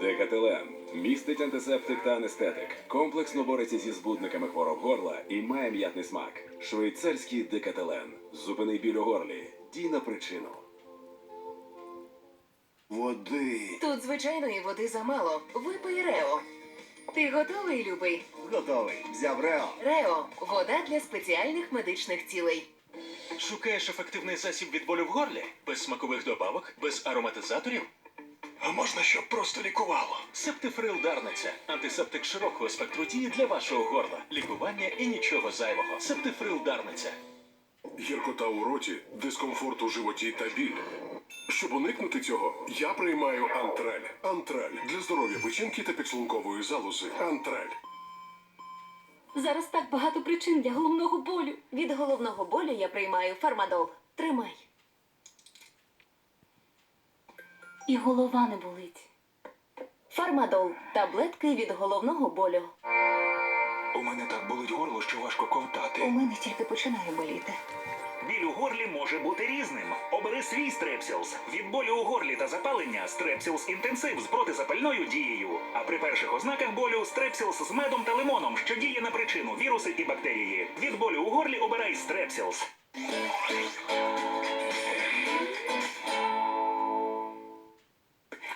Декателен містить антисептик та анестетик. Комплексно бореться зі збудниками хвороб горла і має м'ятний смак. Швейцарський декателен. Зупини біль у горлі. Дій на причину. Води. Тут звичайної води замало. Випий Рео. Ти готовий, любий? Готовий. Взяв Рео. Рео вода для спеціальних медичних цілей. Шукаєш ефективний засіб від болю в горлі? Без смакових добавок, без ароматизаторів? А можна, щоб просто лікувало? Септифрил Дарниця. Антисептик широкого спектру дії для вашого горла. Лікування і нічого зайвого. Септифрил Дарниця. Гіркота у роті, дискомфорт у животі та біль. Щоб уникнути цього, я приймаю антрель. Антрель для здоров'я печінки та підшлункової залози. Антрель. Зараз так багато причин для головного болю. Від головного болю я приймаю фармадол. Тримай. І голова не болить. Фармадол таблетки від головного болю. У мене так болить горло, що важко ковтати. У мене тільки починає боліти. Біль у горлі може бути різним. Обери свій стрепсілс. Від болю у горлі та запалення стрепсілс інтенсив з протизапальною дією. А при перших ознаках болю стрепсілс з медом та лимоном, що діє на причину віруси і бактерії. Від болю у горлі обирай стрепсілс.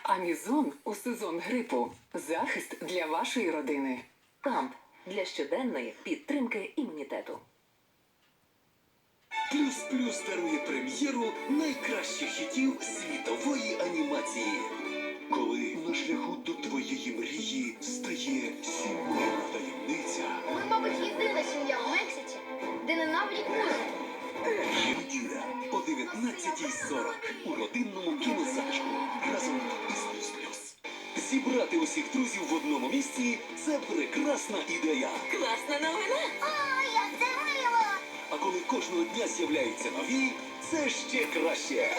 Амізон у сезон грипу. Захист для вашої родини. Камп для щоденної підтримки імунітету. Плюс плюс дарує прем'єру найкращих хітів світової анімації. Коли на шляху до твоєї мрії стає сімейна таємниця. Ми, мабуть, єдина сім'я в Мексиці, де ненавидять музику. Прем'єра о 19.40 у родинному кінозалишку разом із плюс плюс. Зібрати усіх друзів в одному місці це прекрасна ідея. Класна новина! Кожного дня з'являються нові, це ще краще.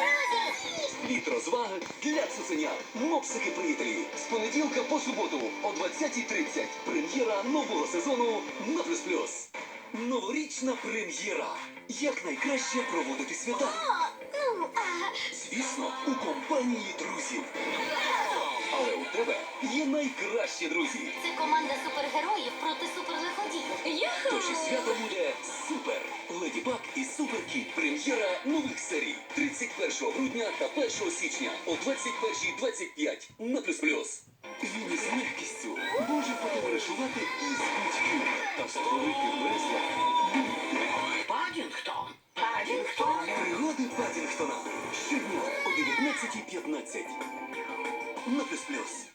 Від розваг для цуценят. Мопсики приятелі. З понеділка по суботу о 20.30. Прем'єра нового сезону на плюс плюс. Новорічна прем'єра. Як найкраще проводити свята. Звісно, у компанії друзів. Але у тебе є найкращі друзі. це команда супергероїв проти суперлиходіїв. Тож і свято буде супер! Леді Баг і Супер Кіт. Прем'єра нових серій 31 грудня та 1 січня о 21.25 на плюс плюс. Він із легкістю може потоваришувати із будь-ким та створити будь-де. Падінгтон! Падінгтон! Пригоди Падінгтона щодня о 19.15 на плюс плюс.